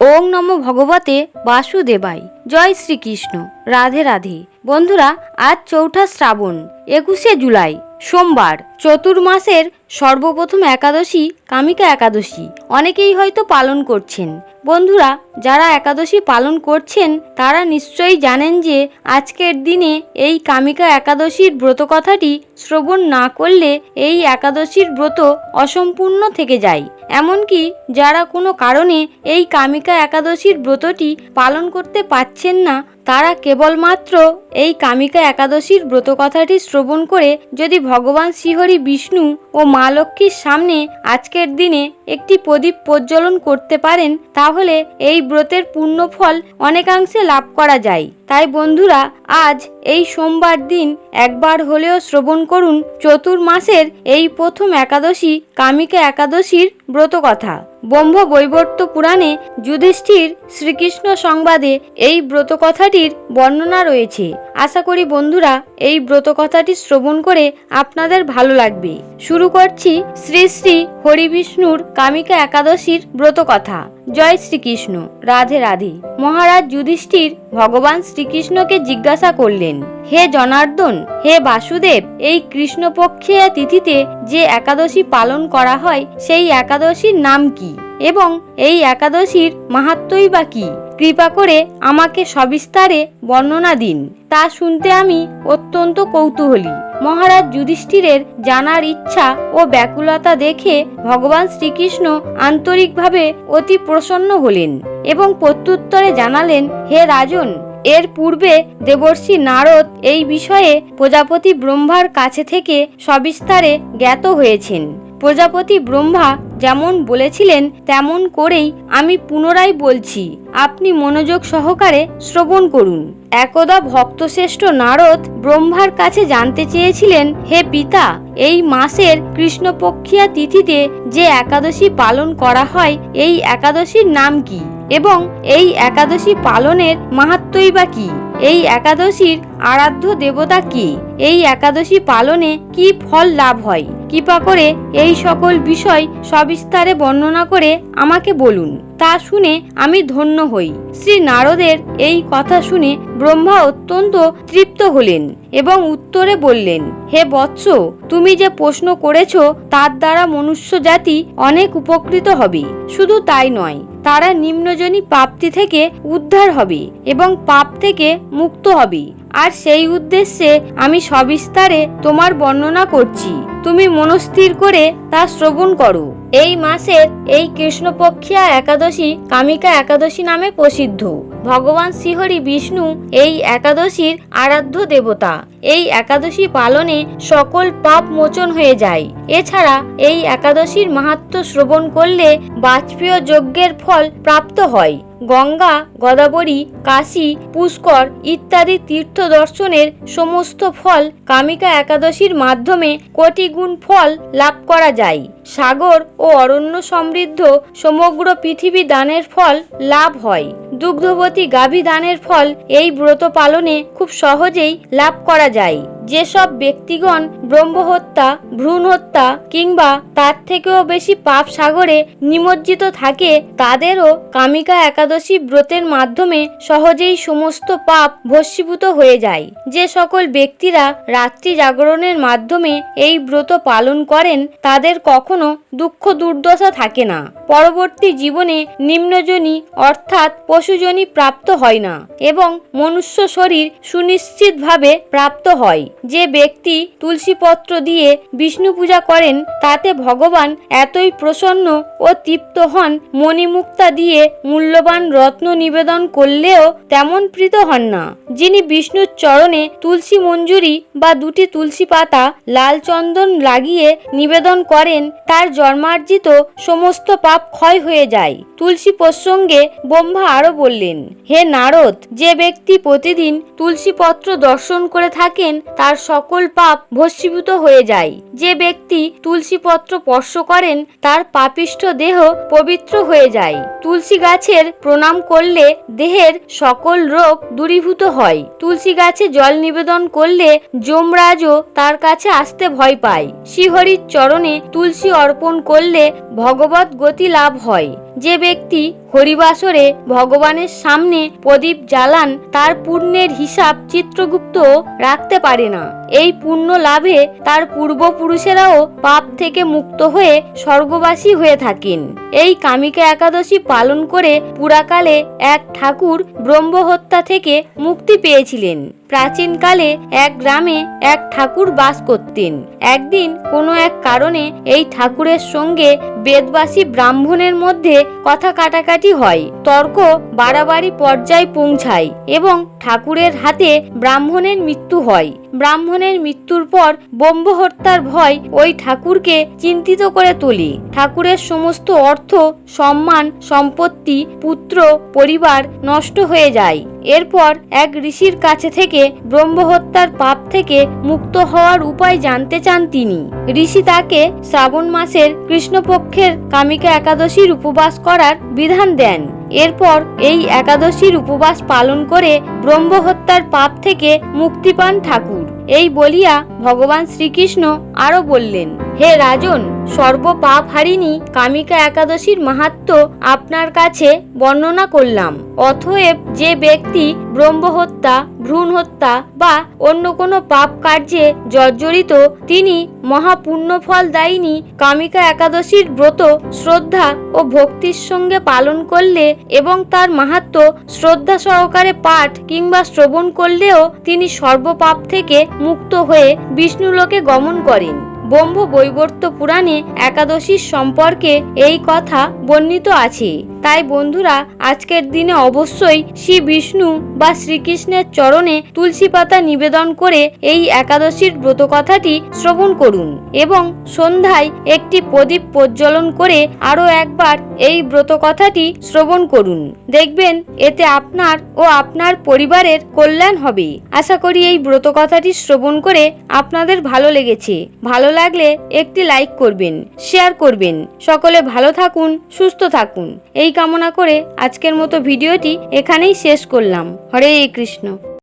ওং নম ভগবতে বাসুদেবাই জয় শ্রীকৃষ্ণ। রাধে রাধে। বন্ধুরা, আজ চৌঠা শ্রাবণ, একুশে জুলাই, সোমবার। চতুর্মাসের সর্বপ্রথম একাদশী কামিকা একাদশী। অনেকেই হয়তো পালন করছেন। বন্ধুরা, যারা একাদশী পালন করছেন, তারা নিশ্চয়ই জানেন যে আজকের দিনে এই কামিকা একাদশীর ব্রত কথাটি শ্রবণ না করলে এই একাদশীর ব্রত অসম্পূর্ণ থেকে যায়। এমনকি যারা কোনো কারণে এই কামিকা একাদশীর ব্রতটি পালন করতে পারছেন না, তারা কেবলমাত্র এই কামিকা একাদশীর ব্রত কথাটি শ্রবণ করে যদি ভগবান শ্রীহরি বিষ্ণু ও মা লক্ষ্মীর সামনে আজকের দিনে একটি প্রদীপ প্রজ্বলন করতে পারেন, তাহলে এই ব্রতের পূর্ণ ফল অনেকাংশে লাভ করা যায়। তাই বন্ধুরা, আজ এই সোমবার দিন একবার হলেও শ্রবণ করুন, চতুর্মাসের এই প্রথম একাদশী কামিকা একাদশীর ব্রত কথা ব্রহ্ম বৈবর্ত পুরাণে যুধিষ্ঠির শ্রীকৃষ্ণ সংবাদে এই ব্রত কথাটির বর্ণনা রয়েছে। আশা করি বন্ধুরা, এই ব্রত কথাটি শ্রবণ করে আপনাদের ভালো লাগবে। শুরু করছি শ্রী শ্রী হরিবিষ্ণুর কামিকা একাদশীর ব্রত কথা জয় শ্রীকৃষ্ণ। রাধে রাধে। মহারাজ যুধিষ্ঠির ভগবান শ্রীকৃষ্ণকে জিজ্ঞাসা করলেন, হে জনার্দন, হে বাসুদেব, এই কৃষ্ণপক্ষে তিথিতে যে একাদশী পালন করা হয়, সেই একাদশীর নাম কি? এবং এই একাদশীর মাহাত্মই বা কি? কৃপা করে আমাকে সবিস্তারে বর্ণনা দিন। তা শুনতে আমি অত্যন্ত কৌতূহলী। মহারাজ যুধিষ্ঠিরের জানার ইচ্ছা ও ব্যাকুলতা দেখে ভগবান শ্রীকৃষ্ণ আন্তরিকভাবে অতি প্রসন্ন হলেন এবং প্রত্যুত্তরে জানালেন, হে রাজন, এর পূর্বে দেবর্ষি নারদ এই বিষয়ে প্রজাপতি ব্রহ্মার কাছে থেকে সবিস্তারে জ্ঞাত হয়েছেন। প্রজাপতি ব্রহ্মা যেমন বলেছিলেন, তেমন করেই আমি পুনরায় বলছি, আপনি মনোযোগ সহকারে শ্রবণ করুন। একদা ভক্তশ্রেষ্ঠ নারদ ব্রহ্মার কাছে জানতে চেয়েছিলেন, হে পিতা, এই মাসের কৃষ্ণপক্ষিয়া তিথিতে যে একাদশী পালন করা হয়, এই একাদশীর নাম কি? এবং এই একাদশী পালনের মাহাত্মই বা কি? এই একাদশীর আরাধ্য দেবতা কি? এই একাদশী পালনে কি ফল লাভ হয়? কৃপা করে এই সকল বিষয় সবিস্তারে বর্ণনা করে আমাকে বলুন। তা শুনে আমি ধন্য হই। শ্রী নারদের এই কথা শুনে ব্রহ্মা অত্যন্ত তৃপ্ত হলেন এবং উত্তরে বললেন, হে বৎস, তুমি যে প্রশ্ন করেছ, তার দ্বারা মনুষ্য জাতি অনেক উপকৃত হবে। শুধু তাই নয় তারা নিম্নজনী পাপটি থেকে উদ্ধার হবে এবং পাপ থেকে মুক্ত হবে। আর সেই উদ্দেশ্যে আমি সবিস্তারে তোমার বর্ণনা করছি। তুমি মনস্থির করে তা শ্রবণ করো। এই মাসের এই কৃষ্ণপক্ষিয়া একাদশী কামিকা একাদশী নামে প্রসিদ্ধ। ভগবান শ্রীহরি বিষ্ণু এই একাদশীর আরাধ্য দেবতা। এই একাদশী পালনে সকল পাপ মোচন হয়ে যায়। এছাড়া এই একাদশীর মাহাত্ম শ্রবণ করলে বাজপেয় যজ্ঞের ফল প্রাপ্ত হয়। গঙ্গা, গদাবরী, কাশী, পুষ্কর ইত্যাদি তীর্থ দর্শনের সমস্ত ফল কামিকা একাদশীর মাধ্যমে কোটি গুণ ফল লাভ করা যায়। সাগর ও অরণ্য সমৃদ্ধ সমগ্র পৃথিবী দানের ফল লাভ হয়। দুগ্ধবতী গাভী দানের ফল এই ব্রত পালনে খুব সহজেই লাভ করা যায়। যেসব ব্যক্তিগণ ব্রহ্মহত্যা ভ্রূণ হত্যা কিংবা তার থেকেও বেশি পাপ সাগরে নিমজ্জিত থাকে, তাদেরও কামিকা একাদশী ব্রতের মাধ্যমে সহজেই সমস্ত পাপ ভস্মীভূত হয়ে যায়। যে সকল ব্যক্তিরা রাত্রি জাগরণের মাধ্যমে এই ব্রত পালন করেন, তাদের কখনো দুঃখ দুর্দশা থাকে না। পরবর্তী জীবনে নিম্নজনী অর্থাৎ পশুজনী প্রাপ্ত হয় না এবং মনুষ্য শরীর সুনিশ্চিতভাবে প্রাপ্ত হয়। যে ব্যক্তি তুলসী পত্র দিয়ে বিষ্ণু পূজা করেন, তাতে ভগবান এতই প্রসন্ন ও তৃপ্ত হন, মণিমুক্তা দিয়ে মূল্যবান রত্ন নিবেদন করলেও তেমন প্রীত হন না। যিনি বিষ্ণুর চরণে তুলসী মঞ্জুরি বা দুটি তুলসী পাতা, লাল চন্দন লাগিয়ে নিবেদন করেন, তার জন্মার্জিত সমস্ত পাপ ক্ষয় হয়ে যায়। তুলসী প্রসঙ্গে ব্রহ্মা আরও বললেন, হে নারদ, যে ব্যক্তি প্রতিদিন তুলসী পত্র দর্শন করে থাকেন, তার সকল পাপ ভস্মীভূত হয়ে যায়। যে ব্যক্তি তুলসী পত্র স্পর্শ করেন, তার পাপিষ্ঠ দেহ পবিত্র হয়ে যায়। তুলসী গাছের প্রণাম করলে দেহের সকল রোগ দূরীভূত হয়। তুলসী গাছে জল নিবেদন করলে যমরাজও তার কাছে আসতে ভয় পায়। শ্রীহরির চরণে তুলসী অর্পণ করলে ভগবত গতি লাভ হয়। যে ব্যক্তি হরিবাসরে ভগবানের সামনে প্রদীপ জ্বালান তার পুণ্যের হিসাব চিত্রগুপ্ত রাখতে পারে না। এই পুণ্য লাভে তার পূর্বপুরুষেরাও পাপ থেকে মুক্ত হয়ে স্বর্গবাসী হয়ে থাকেন। এই কামিকা একাদশী পালন করে পুরাকালে এক ঠাকুর ব্রহ্মহত্যা থেকে মুক্তি পেয়েছিলেন। প্রাচীনকালে এক গ্রামে এক ঠাকুর বাস করতেন। একদিন কোনো এক কারণে এই ঠাকুরের সঙ্গে বেদবাসী ব্রাহ্মণের মধ্যে কথা কাটাকাটি হয়। তর্ক বাড়াবাড়ি পর্যায়ে পৌঁছায় এবং ঠাকুরের হাতে ব্রাহ্মণের মৃত্যু হয়। ব্রাহ্মণের মৃত্যুর পর ব্রহ্ম হত্যার ভয় ওই ঠাকুরকে চিন্তিত করে তোলে। ঠাকুরের সমস্ত অর্থ, সম্মান, সম্পত্তি, পুত্র, পরিবার নষ্ট হয়ে যায়। এরপর এক ঋষির কাছে থেকে ব্রহ্মহত্যার পাপ থেকে মুক্ত হওয়ার উপায় জানতে চান তিনি। ঋষি তাকে শ্রাবণ মাসের কৃষ্ণপক্ষের কামিকা একাদশীর উপবাস করার বিধান দেন। এরপর এই একাদশীর উপবাস পালন করে ব্রহ্মহত্যার পাপ থেকে মুক্তি পান ঠাকুর। এই বলিয়া ভগবান শ্রীকৃষ্ণ আরও বললেন হে রাজন সর্ব পাপ হারিনি কামিকা একাদশীর মাহাত্ম আপনার কাছে বর্ণনা করলাম। অতএব যে ব্যক্তি ব্রহ্মহত্যা ভ্রূণ হত্যা বা অন্য কোনো পাপ কার্যে জর্জরিত, তিনি মহাপুণ্যফল দায়িনী কামিকা একাদশীর ব্রত, শ্রদ্ধা ও ভক্তির সঙ্গে পালন করলে এবং তার মাহাত্ম শ্রদ্ধা সহকারে পাঠ কিংবা শ্রবণ করলেও তিনি সর্বপাপ থেকে মুক্ত হয়ে বিষ্ণুলোকে গমন করেন। ব্রহ্ম বৈবর্ত পুরাণে একাদশীর সম্পর্কে এই কথা বর্ণিত আছে। তাই বন্ধুরা, আজকের দিনে অবশ্যই শ্রী বিষ্ণু বা শ্রীকৃষ্ণের চরণে তুলসী পাতা নিবেদন করে এই একাদশীর ব্রত কথাটি শ্রবণ করুন এবং সন্ধ্যায় একটি প্রদীপ প্রজ্বলন করে আরও একবার এই ব্রত কথাটি শ্রবণ করুন। দেখবেন এতে আপনার ও আপনার পরিবারের কল্যাণ হবে। আশা করি এই ব্রত কথাটি শ্রবণ করে আপনাদের ভালো লেগেছে। ভালো লাগলে একটি লাইক করবেন শেয়ার করবেন। সকলে ভালো থাকুন, সুস্থ থাকুন। এই কামনা করে আজকের মতো ভিডিওটি এখানেই শেষ করলাম। হরে কৃষ্ণ।